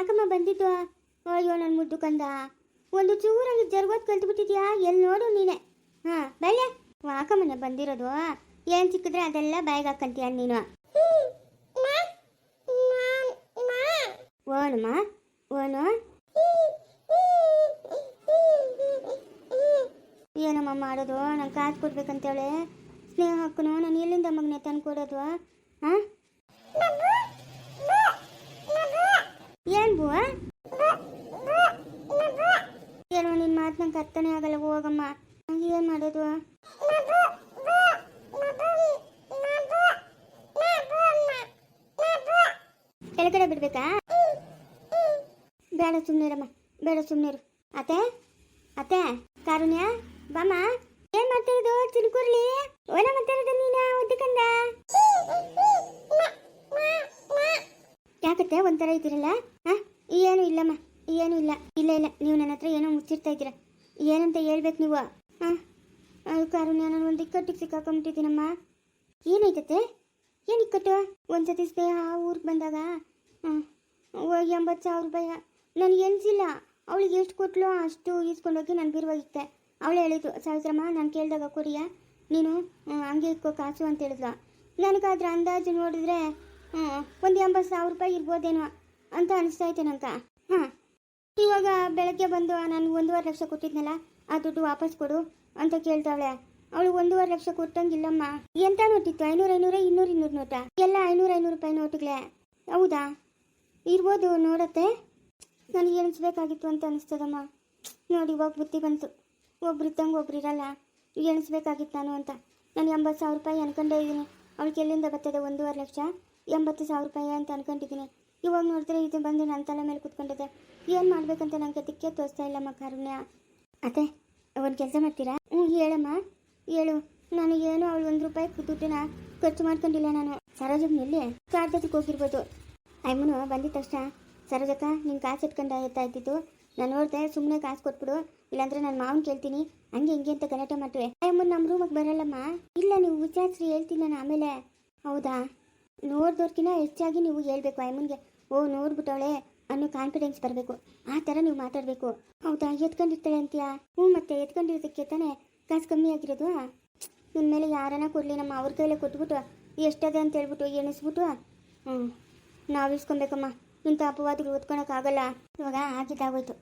ಯಾಕಮ್ಮ ಬಂದಿದ್ದು? ಅಯ್ಯೋ ನನ್ನ ಮುದ್ದು ಕಂದ. ಒಂದು ಚೂರಾಗಿ ಜರ್ಗೋದ್ ಕಲ್ತು ಬಿಟ್ಟಿದ್ಯಾ ಎಲ್ಲಿ ನೋಡು ನೀನೆ. ಹಾ ಬಲ್ಯ ವಾಕಮ್ಮನೆ ಬಂದಿರೋದು. ಏನ್ ಸಿಕ್ಕಿದ್ರೆ ಅದೆಲ್ಲ ಬಾಯಿಗೆ ಹಾಕಂತೀಯ ನೀನು? ಓಣಮ್ಮ ಓನು ಏನಮ್ಮ ಮಾಡೋದು? ನಂಗೆ ಕಾಸು ಕೊಡ್ಬೇಕಂತೇಳಿ. ಸ್ನೇಹ ಹಾಕನು ನಾನು ಎಲ್ಲಿಂದ ಮಗನೇ ತಂದು ಕೊಡೋದು ಹಾ ಏನ್ ಬುವ ಏನೋ ನಿನ್ನ ಮಾತು ನಂಗೆ ಅರ್ಥನೇ ಆಗಲ್ಲ ಹೋಗಮ್ಮ ನಂಗೆ ಏನು ಮಾಡೋದು ಕೆಳಗಡೆ ಬಿಡ್ಬೇಕಾ ಬೇಡ ಸುಮ್ಮನಿರಮ್ಮ ಬೇಡ ಸುಮ್ಮನಿರು ಅತ್ತೆ ಅತ್ತೆ, ಕಾರುಣ್ಯ ಬಾಮ ಏನ್ ಮಾಡ್ತಾ ಇದ್ದು ಚಿನ್ಕುರ್ಲಿ? ಓನ ಮಾಡ್ತಾ ಇರೋದು ನೀನ ಒದ್ದಕಂದ ಯಾಕತ್ತೆ, ಒಂಥರ ಇದ್ದೀರಲ್ಲ? ಹಾ? ಏನು ಇಲ್ಲಮ್ಮ ಏನು ಇಲ್ಲ. ಇಲ್ಲ ಇಲ್ಲ, ನೀವು ನನ್ನ ಹತ್ರ ಏನೋ ಮುಚ್ಚಿರ್ತಾ ಇದ್ದೀರಾ. ಏನಂತ ಹೇಳ್ಬೇಕು ನೀವು? ಹಾಂ? ಕಾರುಣ್ಯ, ನಾನು ಒಂದು ಇಕ್ಕಟ್ಟಿಗೆ ಸಿಕ್ಕಾಕೊಂಬಿಟ್ಟಿದ್ದೀನಮ್ಮ. ಏನಾಯ್ತತೆ ಏನು ಇಕ್ಕಟ್ಟು? ಒಂದ್ಸತಿ ಸ್ನೇಹ ಊರಿಗೆ ಬಂದಾಗ? ಹಾಂ? ಎಂಬತ್ತು ಸಾವಿರ ರೂಪಾಯಿ. ನನಗೆ ಎನ್ಸಿಲ್ಲ ಅವಳಿಗೆ ಎಷ್ಟು ಕೊಟ್ಲು ಅಷ್ಟು ಈಸ್ಕೊಂಡೋಗಿ ನಾನು ಬಿರುವಾಗಿತ್ತೆ ಅವಳು ಹೇಳಿದ್ರು ಸಾವಿತ್ರಮ್ಮ, ನಾನು ಕೇಳಿದಾಗ ಕೊರಿಯ ನೀನು ಹಂಗೆ ಇಟ್ಕೋ ಕಾಸು ಅಂತ ಹೇಳಿದ್ಲು. ನನಗಾದ್ರೆ ಅಂದಾಜು ನೋಡಿದ್ರೆ ಒಂದು ಎಂಬತ್ತು ಸಾವಿರ ರೂಪಾಯಿ ಇರ್ಬೋದೇನೋ ಅಂತ ಅನಿಸ್ತಾ ಐತೆ ನಂಗೆ. ಹಾಂ. ಇವಾಗ ಬೆಳಗ್ಗೆ ಬಂದು ನಾನು ಒಂದೂವರೆ ಲಕ್ಷ ಕೊಟ್ಟಿದ್ನಲ್ಲ, ಆ ದುಡ್ಡು ವಾಪಸ್ ಕೊಡು ಅಂತ ಕೇಳ್ತಾವಳೆ. ಅವಳು ಒಂದೂವರೆ ಲಕ್ಷ ಕೊಟ್ಟಂಗಿಲ್ಲಮ್ಮ. ಎಂತ ನೋಟಿತ್ತು? ಐನೂರು, ಐನೂರ, ಇನ್ನೂರು ಇನ್ನೂರು ನೋಟ? ಎಲ್ಲ ಐನೂರು ಐನೂರು ರೂಪಾಯಿ ನೋಟುಗಳೇ. ಹೌದಾ? ಇರ್ಬೋದು ನೋಡತ್ತೆ. ನನಗೆ ಎಣಿಸ್ಬೇಕಾಗಿತ್ತು ಅಂತ ಅನಿಸ್ತದಮ್ಮ. ನೋಡಿ, ಇವಾಗ ಬುದ್ಧಿ ಬಂತು. ಒಬ್ರು ಇದ್ದಂಗೆ ಒಬ್ರು ಇರಲ್ಲ. ಎಣಿಸ್ಬೇಕಾಗಿತ್ತು ನಾನು ಅಂತ. ನಾನು ಎಂಬತ್ತು ಸಾವಿರ ರೂಪಾಯಿ ಅನ್ಕೊಂಡೇ ಇದ್ದೀನಿ. ಅವಳಿಗೆ ಎಲ್ಲಿಂದ ಬರ್ತದೆ? ಒಂದೂವರೆ ಲಕ್ಷ. ಎಂಬತ್ತು ಸಾವಿರ ರೂಪಾಯಿ ಅಂತ ಅನ್ಕೊಂಡಿದ್ದೀನಿ. ಇವಾಗ ನೋಡಿದ್ರೆ ಇದು ಬಂದು ನನ್ನ ತಲೆ ಮೇಲೆ ಕುತ್ಕೊಂಡಿದೆ. ಏನು ಮಾಡ್ಬೇಕಂತ ನನಗೆ ದಿಕ್ಕೆ ತೋರಿಸ್ತಾ ಇಲ್ಲಮ್ಮ ಕಾರುಣ್ಯ. ಅದೇ ಒಂದು ಕೆಲಸ ಮಾಡ್ತೀರಾ? ಹ್ಞೂ, ಹೇಳಮ್ಮ. ಹೇಳು. ನನಗೇನು ಏನು ಅವಳು ಒಂದು ರೂಪಾಯಿ ದುಡ್ಡನ್ನ ಖರ್ಚು ಮಾಡ್ಕೊಂಡಿಲ್ಲ ನಾನು. ಸರೋಜಮ್ನಲ್ಲಿ ಚಾರ್ಜಸ್ಗೆ ಹೋಗಿರ್ಬೋದು. ಐಮನು ಬಂದಿದ್ದ ತಕ್ಷಣ ಸರೋಜಕ್ಕ ನಿಂಗೆ ಕಾಸು ಇಟ್ಕೊಂಡು ಎತ್ತಾ ಇದ್ದಿದ್ದು? ನಾನು ನೋಡಿದೆ ಸುಮ್ಮನೆ ಕಾಸು ಕೊಟ್ಬಿಡು. ಇಲ್ಲಾಂದ್ರೆ ನಾನು ಮಾವನ್ ಕೇಳ್ತೀನಿ. ಹಂಗೆ ಹಿಂಗೆ ಅಂತ ಗಲಾಟೆ ಮಾಡ್ತೀವಿ. ಅಮ್ಮ ನಮ್ಮ ರೂಮಿಗೆ ಬರಲ್ಲಮ್ಮ. ಇಲ್ಲ, ನೀವು ವಿಚಾರಿಸಿ ಹೇಳ್ತೀನಿ ನಾನು ಆಮೇಲೆ. ಹೌದಾ? ನೋಡ್ದೋರ್ಕಿನ ಹೆಚ್ಚಾಗಿ ನೀವು ಹೇಳ್ಬೇಕು ಅಮ್ಮನಿಗೆ. ಓ, ನೋಡ್ಬಿಟ್ಟವಳೆ. ಅನ್ನೋ ಕಾನ್ಫಿಡೆನ್ಸ್ ಬರಬೇಕು. ಆ ಥರ ನೀವು ಮಾತಾಡಬೇಕು. ಹೌದಾ? ಎತ್ಕೊಂಡಿರ್ತಾಳೆ ಅಂತೀಯಾ? ಹ್ಞೂ ಮತ್ತೆ, ಎತ್ಕೊಂಡಿರೋದಕ್ಕೆ ತಾನೇ ಕಾಸು ಕಮ್ಮಿ ಆಗಿರೋದು? ನನ್ನ ಮೇಲೆ ಯಾರನ್ನ ಕೊಡಲಿ, ನಮ್ಮ ಅವ್ರ ಕೈಲೇ ಕೊಟ್ಬಿಟ್ಟು, ಎಷ್ಟದೆ ಅಂತ ಹೇಳ್ಬಿಟ್ಟು ಎಣಿಸ್ಬಿಟ್ಟು? ಹ್ಞೂ. ನಾವು ಇಸ್ಕೊಬೇಕಮ್ಮ ಇಂಥ ಅಪವಾದಗಳು ಓದ್ಕೊಳಕ್ಕಾಗಲ್ಲ ಇವಾಗ ಆಗಿದ್ದಾಗೋಯ್ತು.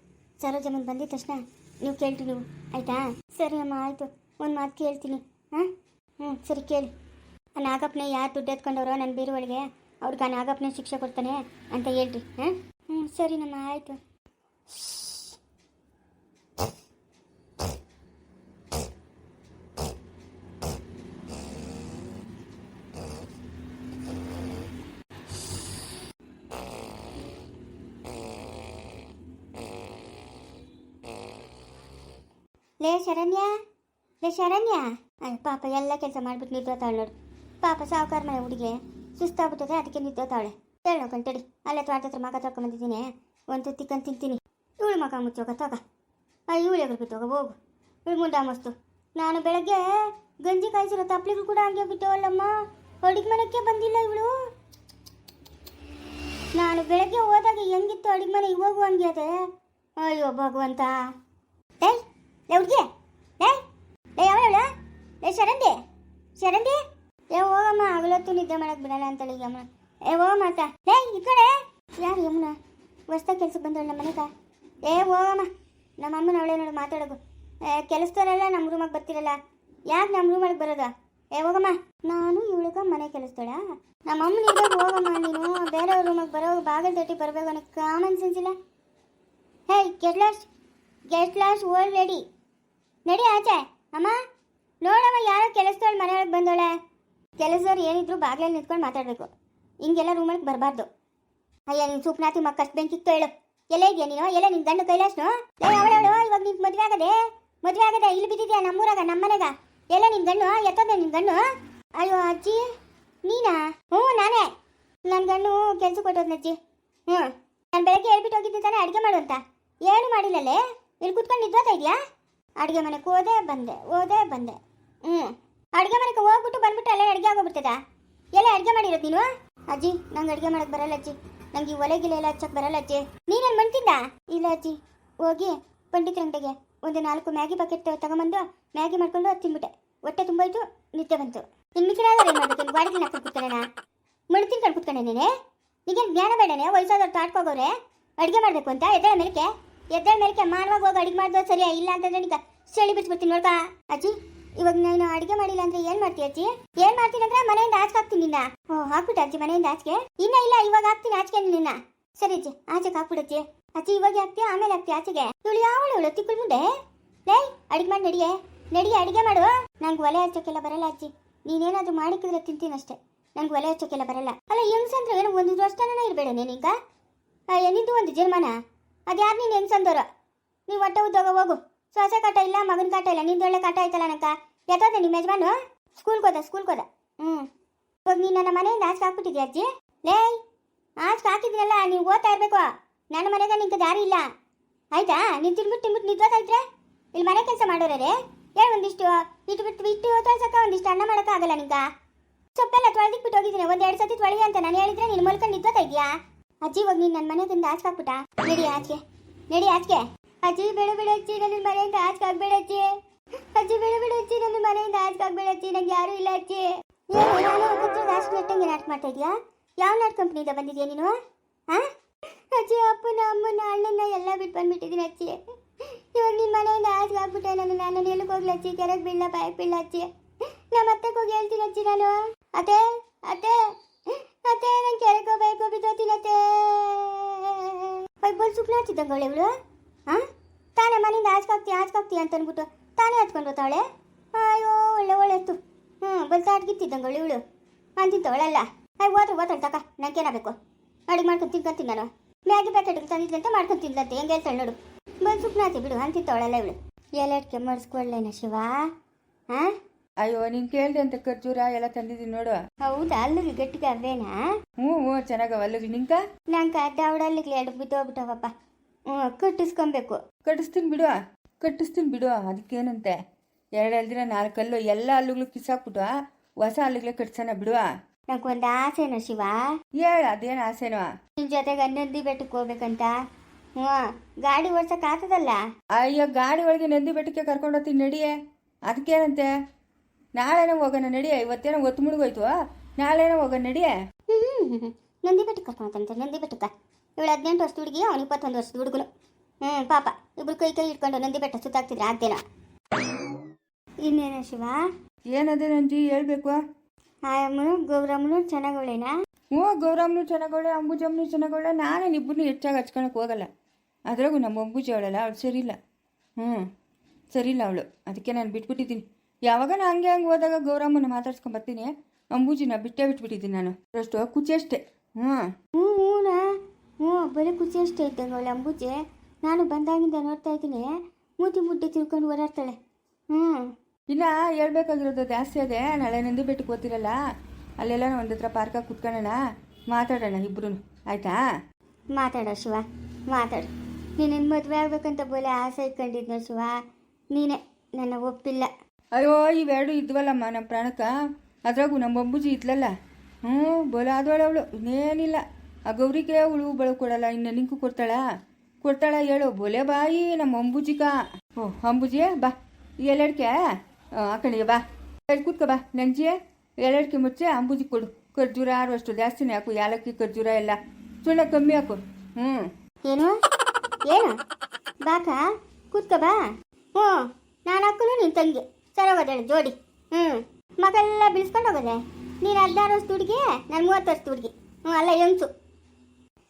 ಸರೋಜಮ್ಮನ್ ಬಂದಿದ ತಕ್ಷಣ ನೀವು ಕೇಳ್ತೀನಿ ನೀವು. ಆಯಿತಾ? ಸರಿ ಅಮ್ಮ, ಆಯಿತು. ಒಂದು ಮಾತು ಕೇಳ್ತೀನಿ. ಹಾಂ? ಹ್ಞೂ ಸರಿ ಕೇಳಿ. ಆ ನಾಗಪ್ಪನೇ ಯಾರು ದುಡ್ಡು ಎತ್ಕೊಂಡವ್ರೋ ನನ್ನ ಬೀರುವಳಿಗೆ ಅವ್ರಿಗೆ ಆ ನಾಗಪ್ಪನೇ ಶಿಕ್ಷೆ ಕೊಡ್ತಾನೆ ಅಂತ ಹೇಳ್ರಿ. ಹಾಂ? ಹ್ಞೂ ಸರಿನಮ್ಮ ಆಯಿತು ಲೇ ಶರಣ್ಯ? ಲೇ ಶರಣ್ಯ? ಪಾಪ, ಎಲ್ಲ ಕೆಲಸ ಮಾಡ್ಬಿಟ್ಟು ನಿದ್ದೋತಾಳೆ ನೋಡು. ಪಾಪ, ಸಾವುಕಾರ ಮನೆ ಹುಡುಗಿ. ಸುಸ್ತಾಗ್ಬಿಟ್ಟದೆ ಅದಕ್ಕೆ ನಿಂತೋತಾಳೆ ಹೇಳೋ ಕಂಟಡಿ ಅಲ್ಲೇ ತೋಟ ಹತ್ರ ಮಗ ತಗೊಂಬಂದಿದ್ದೀನಿ ಒಂದು ತುತ್ತಿ ಕಂಡು ತಿಂತೀನಿ. ಇವಳು ಮಗ ಮುಚ್ಚೋಗ ತಗ. ಆ, ಇವಳು ಎಗ್ರು ಬಿಟ್ಟೋಗ ಹೋಗು ಇವಳು ಮುಂಡ ಮಸ್ತು. ನಾನು ಬೆಳಗ್ಗೆ ಗಂಜಿ ಕಾಯಿಸಿರೋ ತಪ್ಪಲಿಗೂ ಕೂಡ ಹಂಗೆ ಬಿಟ್ಟವಲ್ಲಮ್ಮ ಅಡುಗೆ ಮನೆಗೆ ಬಂದಿಲ್ಲ ಇವಳು. ನಾನು ಬೆಳಗ್ಗೆ ಹೋದಾಗ ಹೆಂಗಿತ್ತು ಅಡುಗೆ ಮನೆ ಇವಾಗೂ ಹಂಗೆ ಅದೇ? ಅಯ್ಯೋ, ಭಗವಂತ. ಏಯ್ ಹುಡುಗಿ. ಲೇ ಲೇ ಅವಳು ಲೇ ಶರಂದಿ ಶರಂದಿ ಏ ಹೋಗಮ್ಮ ಹಗಲೊತ್ತು ನಿದ್ದೆ ಮಾಡಕ್ ಬಿಡಲ್ಲ ಅಂತೇಳಿ ಯಮುನ ಏ ಹೋಗಮ್ಮ ಅಕ್ಕ ಲೇ, ಈ ಕಡೆ. ಯಾರು ಯಮುನ? ಹೊಸ್ದಾಗ ಕೆಲ್ಸಕ್ಕೆ ಬಂದವಳು ನಮ್ಮ ಮನೆಗ. ಏ ಹೋಗಮ್ಮ ನಮ್ಮ ಅಮ್ಮನ ಅವಳೇ ನೋಡಿ ಮಾತಾಡೋದು ಕೆಲಸದವರೆಲ್ಲ ನಮ್ಮ ರೂಮಾಗ ಬರ್ತಿರಲ್ಲ. ಯಾಕೆ ನಮ್ಮ ರೂಮಲ್ಲಿ ಬರೋದು? ಏ, ಹೋಗಮ್ಮ. ನಾನು ಇವಳಿಗ ಮನೆ ಕೆಲಸದೋಳ. ನಮ್ಮ ಅಮ್ಮನ ಇದ್ದಾಗ ಹೋಗಮ್ಮ. ನೀನು ಬೇರೆ ರೂಮಾಗ ಬರೋ ಬಾಗಿಲು ತಟ್ಟಿ ಬರಬೇಕು ಅನ್ನೋ ಕಾಮನ್ ಸೆನ್ಸ್ ಇಲ್ಲ. Hey get lost get lost already ನಡಿ ಆಚೆ. ಅಮ್ಮ, ನೋಡಮ್ಮ ಯಾರೋ ಕೆಲಸದವಳು ಮನೆಯೊಳಗೆ ಬಂದೋಳೆ. ಕೆಲಸದವ್ರು ಏನಿದ್ರು ಬಾಗ್ಲಲ್ಲಿ ನಿಂತ್ಕೊಂಡು ಮಾತಾಡಬೇಕು. ಹಿಂಗೆಲ್ಲ ರೂಮಲ್ಲಿ ಬರಬಾರ್ದು. ಅಯ್ಯ, ನೀನು ಸೂಪ್ನಾತಿ ಮಕ್ಕ ಅಷ್ಟು ಬೆಂಕಿತ್ತು ಹೇಳು. ಎಲ್ಲ ಇದೆಯಾ ನೀನು? ಎಲ್ಲ ನಿನ್ನ ಗಂಡು ಅವಳ ಅವಳವಳು ಇವಾಗ ನಿನ್ ಮದುವೆ ಆಗದೆ? ಮದುವೆ ಆಗದೆ ಇಲ್ಲಿ ಬಿದ್ದಿದ್ಯಾ ನಮ್ಮೂರಾಗ ನಮ್ಮನೆಗ ಎಲ್ಲ ನಿನ್ನ ಗಣ್ಣು ಎತ್ತೋದೆ ನಿನ್ ಗಣ್ಣು ಅಯ್ಯೋ, ಅಜ್ಜಿ, ನೀನಾ? ಹ್ಞೂ, ನಾನೇ. ನನ್ನ ಗಣ್ಣು ಕೆಲಸ ಕೊಟ್ಟೋದ್ನ ಅಜ್ಜಿ? ಹ್ಞೂ. ನಾನು ಬೆಳಗ್ಗೆ ಹೇಳ್ಬಿಟ್ಟು ಹೋಗಿದ್ದೆ ತಾನೇ, ಅಡುಗೆ ಮಾಡು ಅಂತ. ಏನು ಮಾಡಿಲ್ಲಲ್ಲೇ ಇಲ್ಲಿ ಕುತ್ಕೊಂಡು ನಿದ್ವಾತಾ ಇದೆಯಾ? ಅಡುಗೆ ಮನೆಗೆ ಹೋದೆ ಬಂದೆ ಹೋದೆ ಬಂದೆ. ಹ್ಞೂ ಅಡುಗೆ ಮನೆಗೆ ಹೋಗ್ಬಿಟ್ಟು ಬಂದ್ಬಿಟ್ಟು ಅಲ್ಲೇ ಅಡುಗೆ ಆಗೋಗ್ಬಿಡ್ತದ? ಎಲ್ಲ ಅಡುಗೆ ಮಾಡಿರೋದು ನೀನು? ಅಜ್ಜಿ ನಂಗೆ ಅಡುಗೆ ಮಾಡಕ್ಕೆ ಬರಲ್ಲ ಅಜ್ಜಿ. ನಂಗೆ ಈ ಒಲೆ ಗಿಲೆ ಎಲ್ಲ ಹಚ್ಚಕ್ಕೆ ಬರಲ್ಲ ಅಜ್ಜಿ. ನೀನೇನು ಮಾಡ್ತಿದ್ದ ಇಲ್ಲ ಅಜ್ಜಿ. ಹೋಗಿ ಪಂಡಿತರ ಅಂಗಡಿಗೆ ಒಂದು ನಾಲ್ಕು ಮ್ಯಾಗಿ ಬಕೆಟ್ ತಗೊಂಬಂದು ಮ್ಯಾಗಿ ಮಾಡ್ಕೊಂಡು ತಿನ್ಬಿಟ್ಟೆ. ಹೊಟ್ಟೆ ತುಂಬೋಯ್ತು ನಿದ್ದೆ ಬಂತು. ಇನ್ನು ಮಿಕ್ಕಿದ ಏನು ಮಾಡ್ಬೇಕು? ಗಾಡಿ ತಿನ್ನಕ್ ಕೂತ್ಕೊಳ್ಳೋಣ ಮಣ್ಣು ತಿನ್ಕೊಂಡು ಕೂತ್ಕೊಂಡೆ ನೀನೆ ಈಗೇನು ಜ್ಞಾನ ಬೇಡನೆ? ವಯಸ್ಸಾದವ್ರು ತಾಟ್ಕೋಗೋರೆ ಅಡುಗೆ ಮಾಡಬೇಕು ಅಂತ ಎದ್ದೇಳ ಮೇಲಕ್ಕೆ? ಎದ್ದೇಳ ಮೇಲಕ್ಕೆ ಮಾಡುವಾಗ ಹೋಗಿ ಅಡುಗೆ ಮಾಡ್ದೋ ಸರಿಯಾ ಇಲ್ಲ ಅಂತಂದ್ರೆ ನಿಗ ಚಳಿ ಬಿಟ್ಬಿಡ್ತೀನಿ ನೋಡ್ಕ. ಅಜ್ಜಿ, ಇವಾಗ ನಾನು ಅಡುಗೆ ಮಾಡಿಲ್ಲ ಅಂದ್ರೆ ಏನ್ ಮಾಡ್ತೀಯ ಅಜ್ಜಿ? ಏನ್ ಮಾಡ್ತೀನಿ ಅಂದ್ರೆ ಮನೆಯಿಂದ ಆಚೆ ಹಾಕ್ತೀನಿ ನಿನ್ನ. ಓ ಹಾಕ್ಬಿಟ್ಟು ಅಜ್ಜಿ ಮನೆಯಿಂದ ಆಚೆಗೆ. ಇನ್ನ ಇಲ್ಲ, ಇವಾಗ ಹಾಕ್ತೀನಿ ಆಚೆಗೆ ನಿನ್ನ. ಸರಿ ಅಜ್ಜಿ, ಆಚೆಗೆ ಹಾಕ್ಬಿಡು ಅಜ್ಜಿ. ಇವಾಗ ಹಾಕ್ತೀಯ ಆಮೇಲೆ ಹಾಕ್ತೀಯ ಆಚೆಗೆ. ಇವಳು ಯಾವಳು ಇವಳು? ತಿಕ್ಕುಳ್ ಮುಂದೆ? ಲೇ, ಅಡಿಗೆ ಮಾಡಿ, ನಡಿಯೇ. ನಡಿಗೆ ಅಡಿಗೆ ಮಾಡು. ನಂಗೆ ಒಲೆ ಹಚ್ಚಕ್ಕೆಲ್ಲ ಬರಲ್ಲ ಅಜ್ಜಿ. ನೀನೇನಾದ್ರೂ ತಿಂತೀನಿ ಅಷ್ಟೇ. ನಂಗೆ ಒಲೆ ಹಚ್ಚಕ್ಕೆಲ್ಲ ಬರಲ್ಲ. ಅಲ್ಲ, ಹೆಂಗ್ಸಂದ್ರೆ ಏನೋ, ಒಂದು ವರ್ಷನೇ ಇರಬೇಡ ನೀನೀಗ ನಿಂದು ಒಂದು ಜನ್ಮನ ಅದ್ಯಾರು ನೀನು ಹೆಂಗ್ಸಂದೋರು ನೀವು ಹೊಟ್ಟೆ ಉದ್ದೋಗ ಹೋಗು. ಸೊಸೆ ಕಾಟ ಇಲ್ಲ, ಮಗನ ಕಾಟ ಇಲ್ಲ, ನಿಂದು ಒಳ್ಳೆ ಕಾಟ ಆಯ್ತಲ್ಲ ನಂಕ ಎತ್ತೋದೆ ನಿಮ್ಮ ಯಜಮಾನು ಸ್ಕೂಲ್ಗೆ ಹೋದ ಸ್ಕೂಲ್ಗೆ ಹೋದ. ಹ್ಞೂ ಇವಾಗ ನೀನು ನನ್ನ ಮನೆಯಿಂದ ಆಚೆ ಹಾಕ್ಬಿಟ್ಟಿದ್ಯಾ ಅಜ್ಜಿ? ಲೇಯ್ ಆಚೆ ಹಾಕಿದ್ರಲ್ಲ ನೀವು ಓದ್ತಾ ಇರಬೇಕು. ನನ್ನ ಮನೆಗೆ ನಿಂಗೆ ದಾರಿ ಇಲ್ಲ. ಆಯ್ತಾ? ನೀನು ತಿನ್ಬಿಟ್ಟು ತಿನ್ಬಿಟ್ಟು ಇದ್ರೆ? ಇಲ್ಲಿ ಮನೆ ಕೆಲಸ ಮಾಡೋರೇ ಹೇಳು ಒಂದಿಷ್ಟು. ಇಟ್ಟು ಬಿಟ್ಟು, ಇಟ್ಟು ತೊಳ್ಸಕ್ಕ ಒಂದಿಷ್ಟು ಅನ್ನ ಮಾಡೋಕ್ಕಾಗಲ್ಲ ನಿಂಗ? ಸೊಪ್ಪೆಲ್ಲ ತೊಳೆದಿಕ್ಬಿಟ್ಟು ಹೋಗಿದ್ದೀನಿ. ಒಂದ್ ಎರಡು ಸತಿ ತೊಳಿ ಅಂತ ನಾನು ಹೇಳಿದ್ರೆ ನೀನು ಮಲ್ಕೊಂಡು ನಿದ್ದೋತಾ ಇದೆಯಾ ಅಜ್ಜಿ, ಹೋಗಿ ನೀನು ನನ್ನ ಮನೆಯಿಂದ ಆಚೆ ಹಾಕ್ಬಿಟ್ಟ ನಡಿ ಆಚೆ ನಡಿ ಆಚೆಗೆ. ಅಜ್ಜಿ, ಬೇಡ ಬೇಡ ಅಜ್ಜಿ ನನ್ನ ಮನೆಯಿಂದ ಆಚೆ ಹಾಕ್ಬೇಡ ಅಜ್ಜಿ. ಅಜ್ಜಿ, ಬೇಡ ಬೇಡ ಅಜ್ಜಿ ನನ್ನ ಮನೆಯಿಂದ ಆಚೆ ಹಾಕ್ಬೇಡ ಅಜ್ಜಿ. ನಂಗೆ ಯಾರು ಇಲ್ಲ ಅಜ್ಜಿ. ರಾಷ್ಟ್ರ ನೆಟ್ಟಂಗೆ ನಾಟಕ ಮಾಡ್ತಾ ಇದೀಯಾ? ಯಾವ ನಾಟ್ ಕಂಪ್ನಿಯಿಂದ ಬಂದಿದ್ಯಾ ನೀನು? ಹಾ ಅಜ್ಜಿ, ಅಪ್ಪನ, ಅಮ್ಮನ, ಅಣ್ಣನ ಎಲ್ಲ ಬಿಟ್ಟು ಬಂದ್ಬಿಟ್ಟಿದ್ದೀನಿ ಅಜ್ಜಿ. ಇವಾಗ ನಿನ್ನ ಮನೆಯಿಂದ ಆಚೆ ಹಾಕ್ಬಿಟ್ಟೆ ನಾನು ನಾನು ಎಲ್ಲಿಗೆ ಹೋಗ್ಲಿ ಅಜ್ಜಿ? ಕೆರೆಗೆ ಬೀಳ ಬಾಯ್ ಬೀಳ ಅಜ್ಜಿ? ನಮ್ಮ ಅತ್ತೆಗೆ ಹೋಗಿ ಹೇಳ್ತೀನಿ ಅಜ್ಜಿ ನಾನು. ಅತ್ತೆ ಅತ್ತೆ. ಅತ್ತೆ ನಂಗೆ ಕೆರೆಗೆ ಹೋಗ್ಬೇಕು ಬಿದ್ದೋತೀನಿ ಅತ್ತೆ ಬೈಬಲ್ ಹಚ್ಚಿದ್ದಂಗೆ ಇವಳು? ಹಾಂ ತಾನೇ ಮನೆಯಿಂದ ಆಚೆ ಹಾಕ್ತಿ ಆಚೆ ಹಾಕ್ತಿ ಅಂತ ಅಂದ್ಬಿಟ್ಟು ತಾನೇ ಹತ್ಕೊಂಡು ಬತ್ತಾಳೆ ಅಯ್ಯೋ, ಒಳ್ಳೆ ಒಳ್ಳೆ ಒಳ್ಳೆತ್ತು ಹ್ಞೂ ಬಲ್ತಾ ಅಡ್ಗಿತ್ತಿದ್ದಂಗೆ ಇವಳು. ಅಂತಿಂತವಳಲ್ಲ ಅಯ್ಯ ಓದ್ರೆ ಓದ್ತಾಳೆ ತಕ ನಂಗೇನಾಗಬೇಕು ಅಡುಗೆ ಮಾಡ್ಕೊಂಡು ತಿನ್ಕೊಂತೀನಿ ನಾನು. ಮ್ಯಾಗಿ ಪ್ಯಾಕೆಟ್ ತಂದಿದ್ದಂತೆ ಮಾಡ್ಕೊಂಡು ತಿಂದಂತೆ ಹೆಂಗೆ ಹೇಳ್ತಾಳೆ ನೋಡು. ಬಲ್ ಸುಕ್ನಾತಿ ಬಿಡು ಅಂತಿಂತವಳಲ್ಲ ಇವಳು. ಎಲ್ಲಡ್ಕೆ ಮಾಡಿಸ್ಕೊಳ್ಳೇನ ಶಿವ. ಹಾಂ ಅಯ್ಯೋ ನೀನು ಕೇಳ್ದೆ ಅಂತ ಖರ್ಜೂರ ಎಲ್ಲ ತಂದಿದ್ದೀನಿ ನೋಡು. ಹೌದಾ? ಅಲ್ಲಿಗೆ ಗಟ್ಟಿಗೆ ಅವೇನಾ ಹ್ಞೂ ಹ್ಞೂ ಚೆನ್ನಾಗವ ಅಲ್ಲಿಗೆ ನಿಂಕ ನಂಗೆ ದವಡಲ್ಲಿಗೆ ಎರಡು ಬಿದ್ದೋಗ್ಬಿಟ್ಟವಪ್ಪ ಹ್ಞೂ ಕಟ್ಟಿಸ್ಕೊಬೇಕು. ಕಟ್ಟಿಸ್ತೀನಿ ಬಿಡು. ಕಟ್ಟಿಸ್ತೀನಿ ಬಿಡು ಅದಕ್ಕೇನಂತೆ? ಎರಡು ಅಲ್ದಿರ ನಾಲ್ಕು ಕಲ್ಲು ಎಲ್ಲ ಅಲ್ಲುಗಳು ಕಿಸಾಕ್ಬಿಟ್ಟು ಹೊಸ ಅಲ್ಲುಗಳೇ ಕಟ್ಸೋಣ ಬಿಡುವ ನಂಗೆ ಒಂದು ಆಸೆನೋ ಶಿವ? ಹೇಳ ಅದೇನು ಆಸೆನೋ? ನಿನ್ ಜೊತೆಗೆ ಹನ್ನೊಂದಿ ಬೆಟ್ಟಕ್ಕೆ ಹೋಗ್ಬೇಕಂತ? ಹ್ಞೂ ಗಾಡಿ ಓಡ್ಸಕ್ ಆಗ್ತದಲ್ಲ ಅಯ್ಯೋ ಗಾಡಿ ಒಳಗೆ ನಂದಿ ಬೆಟ್ಟಕ್ಕೆ ಕರ್ಕೊಂಡು ಹೋಗ್ತೀನಿ ನಡಿಯೇ. ಅದಕ್ಕೇನಂತೆ? ನಾಳೆನೇ ಹೋಗೋಣ ನಡಿಯ ಇವತ್ತೇನೋ ಒತ್ತು ಮುಳುಗೋಯ್ತು. ನಾಳೆನೇ ಹೋಗೋಣ ನಡಿ. ಹ್ಮ್ ನಂದಿ ಬೆಟ್ಟಕ್ಕೆ ಕರ್ಕೊಂಡಂತೆ ನಂದಿ ಬೆಟ್ಟಕ್ಕೆ. ಇವಳು ಹದಿನೆಂಟು ವರ್ಷದ ಹುಡುಗಿ ಅವ್ನು ಇಪ್ಪತ್ತೊಂದು ವರ್ಷದ ಹುಡುಗನು. ಹ್ಞೂ ಪಾಪ ಇಬ್ರು ಕೈ ಕೈ ಇಟ್ಕೊಂಡು ನಂದಿ ಬೆಟ್ಟ ಸುತ್ತಾಗ್ತಿದ್ರೆ ಆಗ್ತೇನ ಇನ್ನೇನ ಶಿವ? ಏನದೇ ನಂಜಿ ಹೇಳ್ಬೇಕು? ಆಯಮ್ಮನು ಗೌರಮ್ಮನು ಚೆನ್ನಾಗವಳೇನಾ? ಹ್ಞೂ ಗೌರಮ್ಮನು ಚೆನ್ನಾಗವಳೆ ಅಂಬುಜಮ್ಮನು ಚೆನ್ನಾಗವಳೆ. ನಾನೇನು ಇಬ್ಬರನ್ನೂ ಹೆಚ್ಚಾಗಿ ಹಚ್ಕೊಳಕ್ಕೆ ಹೋಗಲ್ಲ. ಅದ್ರಾಗೂ ನಮ್ಮ ಅಂಬುಜಿ ಅವಳಲ್ಲ ಅವಳು ಸರಿಯಿಲ್ಲ. ಹ್ಞೂ ಸರಿಯಿಲ್ಲ ಅವಳು. ಅದಕ್ಕೆ ನಾನು ಬಿಟ್ಬಿಟ್ಟಿದ್ದೀನಿ. ಯಾವಾಗ ನಾನು ಹಂಗೆ ಹಂಗೆ ಹೋದಾಗ ಗೌರಮ್ಮನ ಮಾತಾಡ್ಸ್ಕೊಂಡ್ ಬರ್ತೀನಿ. ಅಂಬೂಜಿನ ಬಿಟ್ಟೇ ಬಿಟ್ಬಿಟ್ಟಿದ್ದೀನಿ ನಾನು. ಅಷ್ಟು ಕುಚಿ ಅಷ್ಟೇ. ಹ್ಞೂ. ಹ್ಞೂ ನಾ ಹ್ಞೂ ಬರೀ ಕುಚಿ ಅಷ್ಟೇ ಇದ್ದಂಗೆ ಅವಳು ಅಂಬೂಜಿ. ನಾನು ಬಂದಾಗಿಂದ ನೋಡ್ತಾ ಇದ್ದೀನಿ. ಮೂತಿ ಮುಟ್ಟಿ ತಿಳ್ಕೊಂಡು ಓಡಾಡ್ತಾಳೆ. ಹ್ಞೂ. ಇನ್ನು ಹೇಳ್ಬೇಕಾಗಿರೋದು ಜಾಸ್ತಿ ಅದೇ. ನಾಳೆ ನಂದಿ ಬೆಟ್ಟಕ್ಕೆ ಓದ್ತಿರಲ್ಲ ಅಲ್ಲೆಲ್ಲ ಒಂದು ಹತ್ರ ಪಾರ್ಕಾಗಿ ಕುತ್ಕೊಳ್ಳೋಣ ಮಾತಾಡೋಣ ಇಬ್ರು ಆಯಿತಾ? ಮಾತಾಡ ಶಿವ. ಮಾತಾಡು. ನೀನು ಮದುವೆ ಆಗ್ಬೇಕಂತ ಬೋಲೆ ಆಸೆ ಇಟ್ಕೊಂಡಿದ್ನ ಶಿವ. ನೀನೇ. ನನ್ನ ಒಪ್ಪಿಲ್ಲ. ಅಯ್ಯೋ ಇವೆರಡು ಇದ್ವಲ್ಲಮ್ಮ ನಮ್ಮ ಪ್ರಾಣಕ್ಕ ಅದ್ರಾಗೂ ನಮ್ಮ ಅಂಬುಜಿ ಇದ್ಲಲ್ಲ? ಹ್ಞೂ, ಬೋಲ ಆದವಳೆ ಅವಳು. ಇನ್ನೇನಿಲ್ಲ. ಆ ಗೌರಿಗೆ ಅವಳು ಬಳು ಕೊಡಲ್ಲ, ಇನ್ನು ನಿಂಕು ಕೊಡ್ತಾಳ? ಕೊಡ್ತಾಳ ಹೇಳು, ಬೋಲೆ ಬಾಯಿ ನಮ್ಮ ಅಂಬುಜಿಕ ಓ ಅಂಬುಜಿ ಬಾ. ಎಲ್ಲಡ್ಕೆ? ಆ ಬಾ. ಎಲ್ಲಿ ಕೂತ್ಕೊ, ಬಾ. ನೆಂಜಿ ಎಲ್ಲಡ್ಕೆ ಮುಚ್ಚೆ, ಅಂಬುಜಿ ಕೊಡು. ಖರ್ಜೂರ ಅಷ್ಟು ಜಾಸ್ತಿನೇ ಹಾಕು, ಯಾಲಕ್ಕಿ, ಖರ್ಜೂರ ಎಲ್ಲ. ಸುಣ್ಣ ಕಮ್ಮಿ ಹಾಕು. ಹ್ಞೂ. ಏನು? ಏನು? ಬಾಕ? ಕೂತ್ಕ, ಬಾ. ಹ್ಞೂ ನಾನು ಹಾಕಲು ನಿನ್ನ ತಂಗಿ. ಸರೋಗೋದೇಳು ಜೋಡಿ. ಹ್ಞೂ ಮಗಳೆಲ್ಲ ಬಿಡಿಸ್ಕೊಂಡು ಹೋಗೋದೆ. ನೀನು ಹದಿನಾರು ವರ್ಷದ ಹುಡುಗಿ ನಾನು ಮೂವತ್ತು ವರ್ಷದ ಹುಡುಗಿ. ಹ್ಞೂ ಅಲ್ಲ ಹೆಂಗ್ಸು?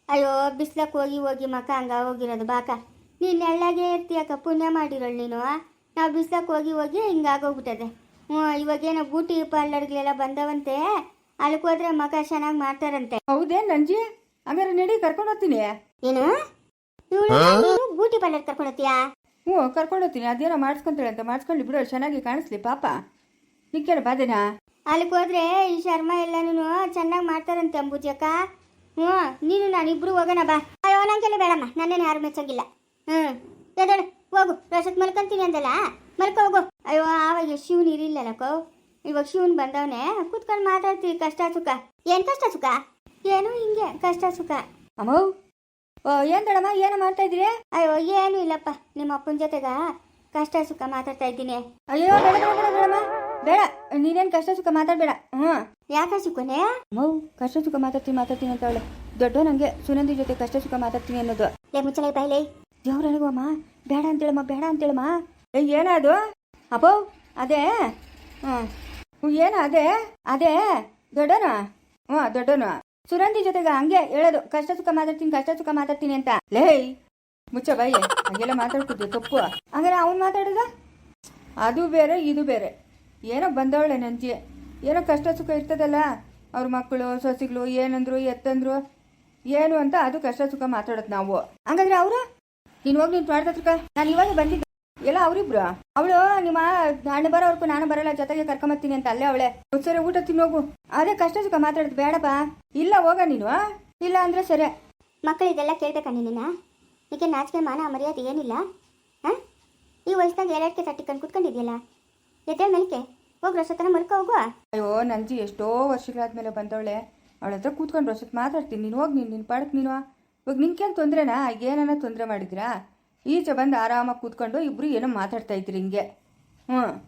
ಅಯ್ಯೋ ಬಿಸ್ಲಕ್ಕೆ ಹೋಗಿ ಹೋಗಿ ಮಕ ಹಂಗ ಹೋಗಿರೋದು ಬಾಕ. ನೀನು ಎಳ್ಳಾಗೆ ಇರ್ತೀಯಕ್ಕ ಪುಣ್ಯ ಮಾಡಿರೋಳು ನೀನು ನಾವು ಬಿಸ್ಲಕ್ಕೆ ಹೋಗಿ ಹೋಗಿ ಹಿಂಗಾಗೋಗ್ಬಿಟ್ಟದೆ ಹ್ಞೂ ಇವಾಗೇನೋ ಬೂಟಿ ಪಾರ್ಲರ್ಗಳೆಲ್ಲ ಬಂದವಂತೆ. ಅಲ್ಲಿಗೆ ಹೋದ್ರೆ ಮಕ ಚೆನ್ನಾಗಿ ಮಾಡ್ತಾರಂತೆ. ಹೌದೇ ನಂಜಿ? ಹಂಗಾರೆ ನಡಿ ಕರ್ಕೊಂಡು ಹೋಗ್ತೀನಿ. ಏನು? ಬೂಟಿ ಪಾರ್ಲರ್ ಕರ್ಕೊಂಡು ಹೋಗ್ತೀಯಾ? ಹ್ಞೂ ಕರ್ಕೊಂಡು ಹೋಗ್ತೀನಿ ಅದೇನೋ ಮಾಡಿಸ್ಕೊಂತಾಳೆ ಅಂತ ಮಾಡಿಸ್ಕೊಂಡು ಬಿಡು ಚೆನ್ನಾಗಿ ಕಾಣಿಸ್ಲಿ ಪಾಪ. ನಿಕ್ಕೇಳ ಬಾದೇನಾ ಅಲ್ಲಿಗೆ ಹೋದ್ರೆ ಈ ಶರ್ಮ ಎಲ್ಲನೂ ಚೆನ್ನಾಗಿ ಮಾಡ್ತಾರಂತೆ ಅಂಬುಜಕ್ಕ ಹ್ಞೂ ನೀನು ನಾನು ಇಬ್ರು ಹೋಗೋಣ ಬಾ. ಅಯ್ಯೋ ನಂಗೆಲ್ಲ ಬೇಡಮ್ಮ. ನನ್ನೇನು ಯಾರು ಮೆಚ್ಚಂಗಿಲ್ಲ ಹ್ಞೂ. ಎದಳು ಹೋಗು. ರಸತ್ ಮಲ್ಕೊಂತೀನಿ ಅಂದಲ್ಲ? ಮಲ್ಕೊ ಹೋಗು. ಅಯ್ಯೋ ಆವಾಗ ಶಿವನ್ ಇರಿಲ್ಲಲ್ಲಕ್ಕೋ ಇವಾಗ ಶಿವನ್ ಬಂದವನೇ ಕೂತ್ಕೊಂಡು ಮಾತಾಡ್ತೀವಿ ಕಷ್ಟ ಸುಖ. ಏನು ಕಷ್ಟ ಸುಖ? ಏನು ಹಿಂಗೆ ಕಷ್ಟ ಸುಖ. ಅಮ್ಮ ಓ ಏನ್ ದೊಡಮ್ಮ ಏನೋ ಮಾಡ್ತಾ ಇದ್ರಿ ಅಯ್ಯೋ ಏನು ಇಲ್ಲಪ್ಪ. ನಿಮ್ಮ ಅಪ್ಪನ ಜೊತೆಗ ಕಷ್ಟ ಸುಖ ಮಾತಾಡ್ತಾ ಇದ್ದೀನಿ. ಅಯ್ಯೋ ಬೇಡ ಬೇಡ ಬೇಡ ಬೇಡಮ್ಮ ಬೇಡ. ನೀನೇನು ಕಷ್ಟ ಸುಖ ಮಾತಾಡಬೇಡ. ಹ್ಞೂ ಯಾಕ ಸುಖನೇ? ಮೌ ಕಷ್ಟ ಸುಖ ಮಾತಾಡ್ತೀನಿ ಮಾತಾಡ್ತೀನಿ ಅಂತ ಹೇಳಿ ದೊಡ್ಡ ನಂಗೆ ಸುನಂದಿ ಜೊತೆ ಕಷ್ಟ ಸುಖ ಮಾತಾಡ್ತೀನಿ ಅನ್ನೋದು. ಲೇ ಮುಚ್ಚಲೇ ಬಾಯ್ಲೇ. ಅಮ್ಮ ಬೇಡ ಅಂತೇಳಮ್ಮ ಬೇಡ ಅಂತೇಳಮ್ಮ ಏಯ್ ಏನದು ಅಪ್ಪೋ ಅದೇ. ಹ್ಞೂ ಏನು ಅದೇ? ಅದೇ. ದೊಡ್ಡನ? ಹ್ಞೂ ದೊಡ್ಡನು? ಸುರಂದಿ ಜೊತೆಗೆ ಹಂಗೆ ಹೇಳೋದು, ಕಷ್ಟ ಸುಖ ಮಾತಾಡ್ತೀನಿ, ಕಷ್ಟ ಸುಖ ಮಾತಾಡ್ತೀನಿ ಅಂತ. ಲೇ ಮುಚ್ಚ ಬಾಯಿ, ಹಂಗೆಲ್ಲ ಮಾತಾಡ್ತಿದ್ದೆ ತಪ್ಪು. ಹಂಗಾರೆ ಅವ್ನು ಮಾತಾಡೋದ? ಅದು ಬೇರೆ, ಇದು ಬೇರೆ. ಏನೋ ಬಂದವಳೆ ನಂಜಿ. ಏನೋ ಕಷ್ಟ ಸುಖ ಇರ್ತದಲ್ಲ, ಅವ್ರ ಮಕ್ಕಳು, ಸೊಸಿಗಳು, ಏನಂದ್ರು, ಎತ್ತಂದ್ರು. ಏನು ಅಂತ ಅದು ಕಷ್ಟ ಸುಖ ಮಾತಾಡೋದು ನಾವು. ಹಂಗಂದ್ರೆ ಅವರು? ನೀನು ಹೋಗಿ ನೀನ್ ಮಾಡ್ದತ್ರಕ ನಾನು ಇವಾಗ ಬಂದಿದ್ದೆ. ಎಲ್ಲ ಅವರಿಬ್ರು. ಅವಳು ನಿಮ್ಮ ಅಣ್ಣ ಬರೋವರೆಗೂ ನಾನು ಬರಲ್ಲ ಜೊತೆಗೆ ಕರ್ಕೊಂಬರ್ತೀನಿ ಅಂತ ಅಲ್ಲೇ ಅವಳೆ. ಸರಿ ಊಟ ತಿನ್ನೋಗು ಅದೇ ಕಷ್ಟ ಸುಖ ಮಾತಾಡೋದು ಬೇಡಪ್ಪ. ಇಲ್ಲ ಹೋಗ ನೀನು ಇಲ್ಲ ಅಂದ್ರೆ ಸರಿ. ಮಕ್ಕಳು ಇದೆಲ್ಲ ಕೇಳ್ಬೇಕಾ ನಿನ್ನ ಈಗ ನಾಚಿಕೆ ಮಾನ ಮರ್ಯಾದೆ ಏನಿಲ್ಲ ಹಾಂ ಈ ವಯಸ್ಸಿನಾಗ ಎರಡಕ್ಕೆ ತಟ್ಟಿಕೊಂಡು ಕುತ್ಕೊಂಡಿದ್ಯಲ್ಲ? ಎದ್ದೆ ಮೇಲ್ಕೆ. ಹೋಗಿ ರಸತನ ಮರ್ಕೊ ಹೋಗು ಅಯ್ಯೋ ನಂಜಿ ಎಷ್ಟೋ ವರ್ಷಗಳಾದ್ಮೇಲೆ ಬಂದವಳೆ. ಅವಳ ಹತ್ರ ಕೂತ್ಕೊಂಡು ರಸತ್ ಮಾತಾಡ್ತೀನಿ. ನೀನು ಹೋಗಿ ನೀನು ನಿನ್ನ ಪಾಡಕ್ಕೆ ನೀನು ಇವಾಗ ನಿನ್ಗೇನು ತೊಂದರೆನಾ? ಏನನ್ನ ತೊಂದರೆ ಮಾಡಿದ್ರಾ ಈಚೆ ಬಂದು ಆರಾಮಾಗಿ ಕೂತ್ಕೊಂಡು ಇಬ್ರು ಏನೋ ಮಾತಾಡ್ತಾ ಇದ್ರಿ ಹಿಂಗೆ. ಹ್ಞೂ.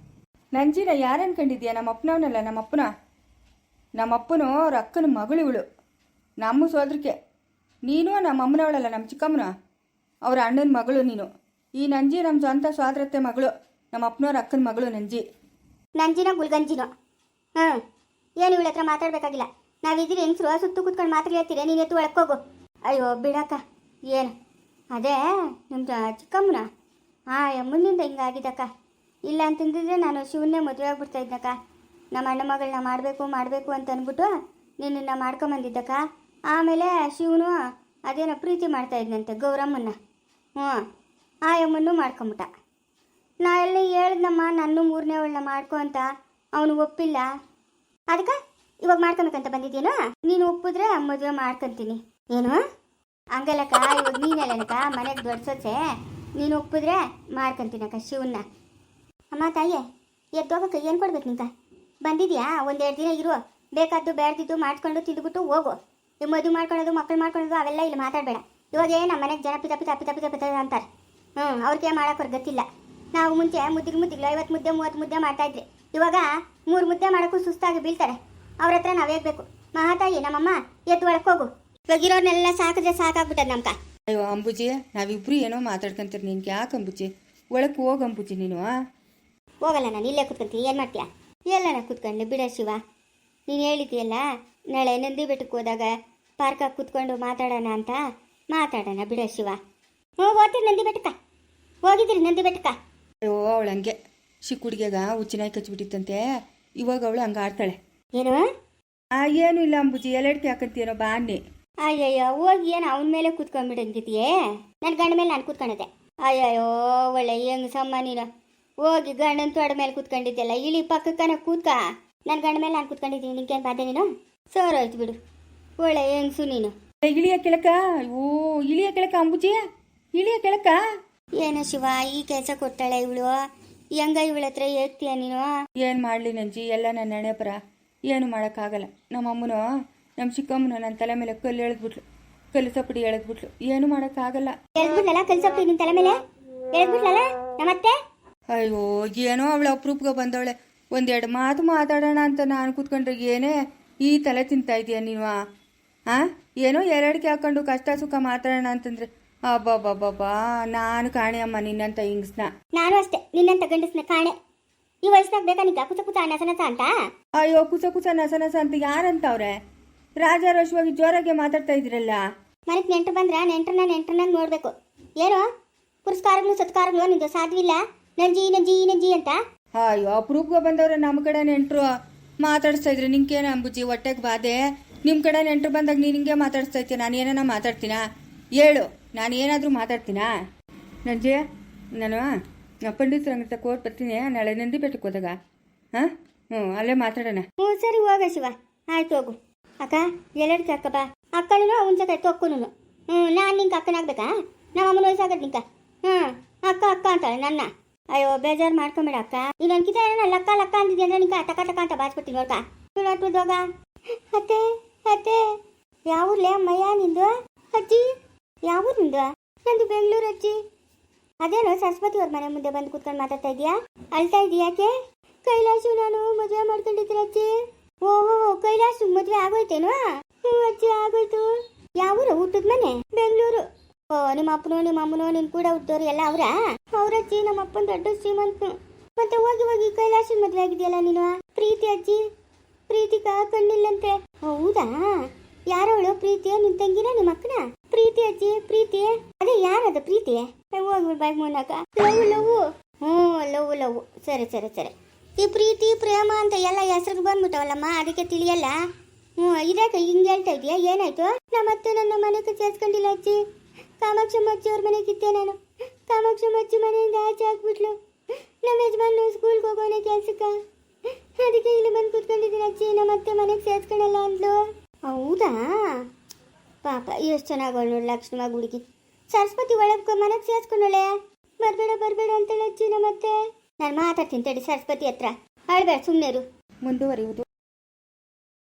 ನಂಜಿನ ಯಾರು ಅನ್ಕೊಂಡಿದ್ಯಾ ನಮ್ಮ ಅಪ್ಪನವನಲ್ಲ, ನಮ್ಮ ಅಪ್ಪನ? ನಮ್ಮ ಅಪ್ಪನು ಅವ್ರ ಅಕ್ಕನ ಮಗಳು ಇವಳು. ನಮ್ಮ ಸೋದ್ರಿಕೆ. ನೀನು ನಮ್ಮ ಅಮ್ಮನವಳಲ್ಲ, ನಮ್ಮ ಚಿಕ್ಕಮ್ಮನ? ಅವ್ರ ಅಣ್ಣನ ಮಗಳು ನೀನು. ಈ ನಂಜಿ ನಮ್ಮ ಸ್ವಂತ ಸ್ವಾದ್ರತೆ ಮಗಳು. ನಮ್ಮ ಅಪ್ಪನವ್ರ ಅಕ್ಕನ ಮಗಳು ನಂಜಿ. ನಂಜಿನ ಗುಲ್ಗಂಜಿನ? ಹಾಂ ಏನು ಇವಳ ಹತ್ರ ಮಾತಾಡಬೇಕಾಗಿಲ್ಲ. ನಾವಿದ್ದೀರಿ ಹೆಂಗಸ್ರು? ಸುತ್ತು ಕೂತ್ಕೊಂಡು ಮಾತಾಡ್ತೀರಾ ನೀನು ಎತ್ತು ಒಳಕೋಗು ಅಯ್ಯೋ, ಬಿಡಕ್ಕ. ಏನು? ಅದೇ ನಿಮ್ಮ ಚಿಕ್ಕಮ್ಮನ? ಹಾಂ ಮುಂದಿಂದ ಹಿಂಗಾಗಿದ್ದಕ್ಕ. ಇಲ್ಲ ಅಂತಂದಿದ್ರೆ ನಾನು ಶಿವನ್ನೇ ಮದುವೆ ಆಗ್ಬಿಡ್ತಾ ಇದ್ದಕ್ಕ. ನಮ್ಮ ಅಣ್ಣ ಮಗಳನ್ನ ಮಾಡಬೇಕು ಮಾಡಬೇಕು ಅಂತ ಅಂದ್ಬಿಟ್ಟು ನಿನ್ನನ್ನು ಮಾಡ್ಕೊಂಬಂದಿದ್ದಕ್ಕ. ಆಮೇಲೆ ಶಿವನು ಅದೇನೋ ಪ್ರೀತಿ ಮಾಡ್ತಾ ಇದ್ನಂತೆ ಗೌರಮ್ಮನ್ನ. ಹ್ಞೂ, ಆ ಯಮ್ಮನ್ನು ಮಾಡ್ಕೊಂಬಿಟ್ಟ. ನಾ ಎಲ್ಲ ಹೇಳ್ದಮ್ಮ ನನ್ನ ಮೂರನೇ ಅವಳನ್ನ ಮಾಡ್ಕೊ ಅಂತ. ಅವನು ಒಪ್ಪಿಲ್ಲ. ಅದಕ್ಕೆ, ಇವಾಗ ಮಾಡ್ಕೊಬೇಕಂತ ಬಂದಿದ್ದೀನೋ ನೀನು ಒಪ್ಪಿದ್ರೆ ಮದುವೆ ಮಾಡ್ಕೊತೀನಿ. ಏನು? ಹಂಗಲ್ಲಕ್ಕ ಇವಾಗ ನೀನಲ್ಲನಕ್ಕ ಮನೆಗೆ ದೊಡ್ಸೋಚೆ ನೀನು ಒಪ್ಪಿದ್ರೆ ಮಾಡ್ಕೊಂತೀನಕ್ಕ ಶಿವನ್ನ. ಅಮ್ಮ ತಾಯಿ ಎದ್ದೋಗಕ್ಕೆ ಏನು ಕೊಡ್ಬೇಕು ನಿಂಕ ಬಂದಿದ್ಯಾ? ಒಂದೆರಡು ದಿನ ಇರು. ಬೇಕಾದ್ದು ಬೇಡ್ದಿದ್ದು ಮಾಡ್ಕೊಂಡು ತಿಂದ್ಬಿಟ್ಟು ಹೋಗು. ಈ ಮದುವೆ ಮಾಡ್ಕೊಳ್ಳೋದು ಮಕ್ಕಳು ಮಾಡ್ಕೊಳ್ಳೋದು ಅವೆಲ್ಲ ಇಲ್ಲಿ ಮಾತಾಡಬೇಡ. ಇವಾಗ ಏನು ನಮ್ಮ ಮನೆಗೆ ಜನ ಪಿತ ಪಿತ ಪಿತ ಪಿತ ಅಂತಾರೆ. ಹ್ಞೂ ಅವ್ರಿಗೆ ಮಾಡೋಕೆ ಗೊತ್ತಿಲ್ಲ ನಾವು ಮುಂಚೆ ಮುದ್ದಿಗೆ ಮುದ್ದಿಗೆ ಐವತ್ತು ಮುದ್ದೆ, ಮೂವತ್ತು ಮುದ್ದೆ ಮಾಡ್ತಾ ಇದ್ರಿ ಇವಾಗ ಮೂರು ಮುದ್ದೆ ಮಾಡೋಕ್ಕೂ ಸುಸ್ತಾಗಿ ಬೀಳ್ತಾರೆ. ಅವ್ರ ಹತ್ರ ನಾವು ಹೇಗಬೇಕು? ಮಹಾತಾಯಿ ನಮ್ಮಮ್ಮ, ಎದ್ದು ಒಳಕ್ಕೆ ಹೋಗು. ಇವಾಗ ಇರೋರ್ನೆಲ್ಲ ಸಾಕಿದ್ರೆ ಸಾಕಾಗ್ಬಿಟ್ಟದ ನಮ್ಕ ಅಯ್ಯೋ ಅಂಬುಜಿ ನಾವಿಬ್ರು ಏನೋ ಮಾತಾಡ್ಕೊಂತೀರಿ ನಿನ್ಗೆ. ಯಾಕೆ ಅಂಬುಜಿ? ಒಳಕ್ಕೆ ಹೋಗಿ ಅಂಬುಜಿ ನೀನು ಹೋಗಲ್ಲ ನಾನು ಇಲ್ಲೇ ಕುತ್ಕೊಂತೀನಿ. ಏನು ಮಾಡ್ತೀಯಾ? ಎಲ್ಲ ನಾನು ಕೂತ್ಕೊಂಡೆ ಬಿಡ ಶಿವ. ನೀನು ಹೇಳಿದ್ಯಲ್ಲ ನಾಳೆ ನಂದಿ ಬೆಟ್ಟಕ್ಕೆ ಹೋದಾಗ ಪಾರ್ಕಾಗಿ ಕುತ್ಕೊಂಡು ಮಾತಾಡೋಣ ಅಂತ. ಮಾತಾಡೋಣ ಬಿಡ ಶಿವ. ಹ್ಞೂ ಹೋಗ್ತೀರಿ ನಂದಿ ಬೆಟ್ಟಕ್ಕ. ಹೋಗಿದ್ದೀರಿ ನಂದಿ ಬೆಟ್ಟಕ್ಕ? ಅಯ್ಯೋ ಅವಳು ಹಂಗೆ. ಚಿಕ್ಕ ಹುಡುಗಿಯಾಗ ಹುಚ್ಚಿನಾಯಿ ಕಚ್ಚಿಬಿಟ್ಟಿತ್ತಂತೆ ಇವಾಗ ಅವಳು ಹಂಗೆ ಆಡ್ತಾಳೆ. ಏನು? ಆ ಏನು ಇಲ್ಲ ಅಂಬುಜಿ. ಎಲ್ಲಡ್ಕೆ ಹಾಕಂತೀನೋ ಬಾ ಅನ್ನಿ. ಅಯ್ಯಯ್ಯೋ ಹೋಗಿ ಏನು ಅವನ ಮೇಲೆ ಕೂತ್ಕೊಂಡ್ಬಿಡಂಗಿದೆಯೇ ನನ್ನ ಗಂಡ ಮೇಲೆ ನಾನು ಕೂತ್ಕೊಂಡಿದ್ದೆ. ಅಯ್ಯಯ್ಯೋ ಒಳ್ಳೆ ಹೆಂಗ್ ನೀನು. ಹೋಗಿ ಗಂಡನ ತೋಡ ಮೇಲೆ ಕೂತ್ಕೊಂಡಿದ್ದೆಲ್ಲ ಇಲ್ಲಿ ಪಕ್ಕಕ್ಕನ ಕೂತ್ಕ. ನನ್ನ ಗಂಡ ಮೇಲೆ ನಾನು ಕೂತ್ಕೊಂಡಿದ್ದೀನಿ ನಿನ್ಗೇನು ಬಾಧೆ ನೀನು? ಸೋರೋಯ್ತು ಬಿಡು. ಒಳ್ಳೆ ಹೆಂಗಸು ನೀನು. ಇಳಿಯ ಕೆಳಕ? ಓ ಇಳಿಯ ಕೆಳಕ ಅಂಬುಜಿ? ಇಳಿಯ ಕೆಳಕ? ಏನೋ ಶಿವ ಈ ಕೆಲಸ ಕೊಟ್ಟಾಳೆ ಇವಳು? ಹೆಂಗ ಇವಳ ಹತ್ರ ಹೇಳ್ತೀಯ ನೀನು? ಏನು ಮಾಡಲಿ ನಂಜಿ ಎಲ್ಲ ನನ್ನ ನೆನೆಪರ ಪರ ಏನು ಮಾಡೋಕ್ಕಾಗಲ್ಲ. ನಮ್ಮ ಅಮ್ಮನು ನಮ್ಮ ಚಿಕ್ಕಮ್ಮನ ನನ್ನ ತಲೆ ಮೇಲೆ ಕಲ್ಲು ಎಳೆದ್ಬಿಟ್ಲು. ಕಲ್ಲು ಸಪಡಿ ಎಳೆದ್ಬಿಟ್ಲು. ಏನು ಮಾಡೋಕ್ಕಾಗಲ್ಲ. ಎಳ್ದ್ಬಿಟ್ಲಲ್ಲ ಕಲ್ಸಪ್ತಿ ನಿನ್ ತಲೆ ಮೇಲೆ? ಎಳ್ದ್ಬಿಟ್ಲಲ್ಲ ನಮ್ಮತ್ತೆ? ಅಯ್ಯೋ ಏನೋ ಅವಳು ಅಪ್ರೂಪ್ಗೆ ಬಂದವಳೆ. ಒಂದೆರಡು ಮಾತು ಮಾತಾಡೋಣ ಅಂತ ನಾನು ಕೂತ್ಕೊಂಡ್ರೆ ಏನೇ ಈ ತಲೆ ತಿಂತಾ ಇದೀಯ ನೀವ ಆ? ಏನೋ ಎರಡಿಕೆ ಹಾಕೊಂಡು ಕಷ್ಟ ಸುಖ ಮಾತಾಡೋಣ ಅಂತಂದ್ರೆ ಅಬ್ಬಬ್ಬಬ್ಬಬ್ಬಾ ನಾನು ಕಾಣೆ ಅಮ್ಮ ನಿನ್ನಂತ ಹಿಂಗ್ಸ್ನ. ನಾನು ಅಷ್ಟೇ ನಿನ್ನಂತ ಗಂಡಸ್ನ ಕಾಣೆ. ಈ ವಯಸ್ಸಿನಾಗ ಬೇಕಾ ನಿಗ ಕುಸ ಕುಸ ನಸನಸ ನಸ ಅಂತ? ಅಯ್ಯೋ ಕುಸ ಕುಸ ನಸನಸ ನಸ ಅಂತ ಯಾರಂತವ್ರೆ ರಾಜಾರೋಷವಾಗಿ ಜೋರಾಗೆ ಮಾತಾಡ್ತಾ ಇದ್ರಲ್ಲ? ಮನೆಗೆ ನೆಂಟರು ಬಂದ್ರ ನೆಂಟ್ರನ್ನ ನೆಂಟ್ರನ್ನಾಗ ನೋಡ್ಬೇಕು. ಏನು? ಪುರಸ್ಕಾರಗಳು ಸತ್ಕಾರಗಳು ನಿಂದು ಸಾಧ್ಯವಿಲ್ಲ ನಂಜಿ ನಂಜಿ ನಂಜಿ ಅಂತ? ಅಯ್ಯೋ ಅಪ್ರೂಪ್ ಬಂದವ್ರೆ ನಮ್ಮ ಕಡೆ ನೆಂಟರು. ಮಾತಾಡಿಸ್ತಾ ಇದ್ರೆ ನಿಂಗೇನ ಅಂಬುಜಿ ಹೊಟ್ಟೆಗೆ ಬಾಧೆ ನಿಮ್ಮ ಕಡೆ ನೆಂಟರು ಬಂದಾಗ ನೀನು ಹಿಂಗೆ ಮಾತಾಡಿಸ್ತಾ ಇರ್ತೀಯ? ನಾನು ಏನಾನ ಮಾತಾಡ್ತೀನಾ? ಹೇಳು ನಾನು ಏನಾದರೂ ಮಾತಾಡ್ತೀನಾ? ನಂಜಿ ನಾನು ಪಂಡಿತ್ ಪಂಡಿತ ಹೋಗಿ ಬರ್ತೀನಿ. ನಾಳೆ ನಂದಿ ಬೆಟ್ಟಕ್ಕೆ ಹೋದಾಗ. ಹಾಂ? ಹ್ಞೂ ಅಲ್ಲೇ ಮಾತಾಡೋಣ. ಹ್ಞೂ ಸರಿ ಹೋಗ ಶಿವ. ಆಯ್ತು ಹೋಗು. ಅಕ್ಕ ಎಲ್ಲೆಡ್ಕೆ ಅಕ್ಕ ಬಾ ಅಕ್ಕನೂ ಅವನ ಜೊತೆ ತೊಕ್ಕುನು ಹ್ಞೂ ನಾನು ನಿಂಗೆ ಅಕ್ಕನಾಗ್ಬೇಕಾ ನಮ್ಮ ಅಮ್ಮನ ವಯಸ್ಸಾಗದ್ ನಿಂಕ? ಹ್ಞೂ ಅಕ್ಕ ಅಕ್ಕ ಅಂತಾಳೆ ನನ್ನ. ಅಯ್ಯೋ, ಬೇಜಾರು ಮಾಡ್ಕೊಂಬೇಡ ಅಕ್ಕ. ನೀನು ಅನ್ಕಿತ ಲಕ್ಕ ಲಕ್ಕ ಅಂತಿದ್ದೆ ಅಂದ್ರೆ ನಿಂಕ ಟಕ ಟಕ ಅಂತ ಬಾಚ್ಬಿಡ್ತೀನಿ ನೋಡ್ಕ. ಹೋಗ ಅತ್ತೆ ಅತ್ತೆ. ಯಾವ ಊರ್ಲೆ ಅಮ್ಮಯ್ಯ ನಿಂದು? ಅಜ್ಜಿ. ಯಾವ ನಿಂದು? ನಂದು ಬೆಂಗಳೂರು ಅಜ್ಜಿ. ಅದೇನೋ ಸರಸ್ವತಿ ಅವ್ರ ಮನೆ ಮುಂದೆ ಬಂದು ಕೂತ್ಕೊಂಡು ಮಾತಾಡ್ತಾ ಇದೀಯಾ? ಅಳ್ತಾ ಇದೀಯಾಕೆ ಕೈಲಾಶು, ನಾನು ಮದುವೆ ಮಾಡ್ಕೊಂಡಿದ್ದೀರ ಅಜ್ಜಿ. ಕೈಲಾಶು ಮದುವೆ ಆಗೋಯ್ತೇನೋ? ಹ್ಞೂ ಅಜ್ಜಿ ಆಗೋಯ್ತು. ಯಾವ ಊರು? ಹುಟ್ಟದ ಮನೆ? ಬೆಂಗಳೂರು. ಓ, ನಿಮ್ಮ ಅಪ್ಪನು, ನಿಮ್ಮ ಅಮ್ಮನೋ, ನಿನ್ ಕೂಡ ಹುಟ್ಟೋರು ಎಲ್ಲ ಅವರಾ? ಅವ್ರಜ್ಜಿ ನಮ್ಮ ಅಪ್ಪನ ದೊಡ್ಡ ಶ್ರೀಮಂತನು ಮತ್ತೆ ಹೋಗಿ ಹೋಗಿ ಕೈಲಾಶನ ಮದುವೆ ಆಗಿದೆಯಲ್ಲ ನೀನು? ಪ್ರೀತಿ ಅಜ್ಜಿ? ಪ್ರೀತಿ ಕಣ್ಣಿಲ್ಲಂತೆ. ಹೌದಾ? ಯಾರವಳು? ಪ್ರೀತಿ ನಿನ್ ತಂಗಿನ, ನಿಮ್ಮ ಅಕ್ಕನ? ಪ್ರೀತಿ ಅಜ್ಜಿ, ಪ್ರೀತಿ. ಅದೇ ಯಾರದ ಪ್ರೀತಿ? ಹೋಗ್ಬಿಡ್ ಬಾಯ್ ಮುನ್ನಕ ಲವ್ ಲವ್. ಹ್ಞೂ ಲವ್ ಲವ್. ಸರಿ ಸರಿ ಸರಿ. ಈ ಪ್ರೀತಿ, ಪ್ರೇಮ ಅಂತ ಎಲ್ಲ ಹೆಸರು ಬಂದ್ಬಿಟ್ಟವಲ್ಲಮ್ಮ, ಅದಕ್ಕೆ ತಿಳಿಯಲ್ಲ? ಹ್ಞೂ ಇದಕ್ಕೆ ಹಿಂಗೆ ಹೇಳ್ತಾ ಇದೆಯಾ ಏನಾಯ್ತು? ನಮ್ಮತ್ತೆ ನನ್ನ ಮನೆಗೆ ಸೇರ್ಸ್ಕೊಂಡಿಲ್ಲ ಅಜ್ಜಿ. ಕಾಮಾಕ್ಷಮ್ಮ ಅಜ್ಜಿ ಅವ್ರ ಮನೆಗಿದ್ದೆ ನಾನು. ಕಾಮಾಕ್ಷಮ್ಮ ಅಜ್ಜಿ ಮನೆಯಿಂದ ಆಚೆ ಹಾಕ್ಬಿಟ್ಲು ನಮ್ಮ ಯಜಮಾನು ಸ್ಕೂಲ್ಗೆ ಹೋಗೋಣ ಕೆಲ್ಸಕ್ಕೆ. ಅದಕ್ಕೆ ಇಲ್ಲಿ ಬಂದು ಕೂತ್ಕೊಂಡಿದ್ದೀನಿ ಅಜ್ಜಿ. ನಮ್ಮತ್ತೆ ಮನೆಗೆ ಸೇರ್ಸ್ಕೊಳಲ್ಲ ಅಂದ್ಲು. ಹೌದಾ? ಪಾಪ ಎಷ್ಟು ಚೆನ್ನಾಗಿ ನೋಡಿ ಲಕ್ಷ್ಮಣ ಹುಡುಗಿ. ಸರಸ್ವತಿ ಒಳಗೆ ಮನೆಗೆ ಸೇರ್ಸ್ಕೊಂಡಳೆ? ಬರಬೇಡ ಬರಬೇಡ ಅಂತೇಳಿ ಅಜ್ಜಿ ನಮ್ಮತ್ತೆ ನಾನು ಮಾತಾಡ್ತೀನಿ ತಡಿ ಸರಸ್ವತಿ ಹತ್ರ. ಹೇಳ್ಬೇಡ ಸುಮ್ಮನೆ ಮುಂದುವರಿಯುವುದು.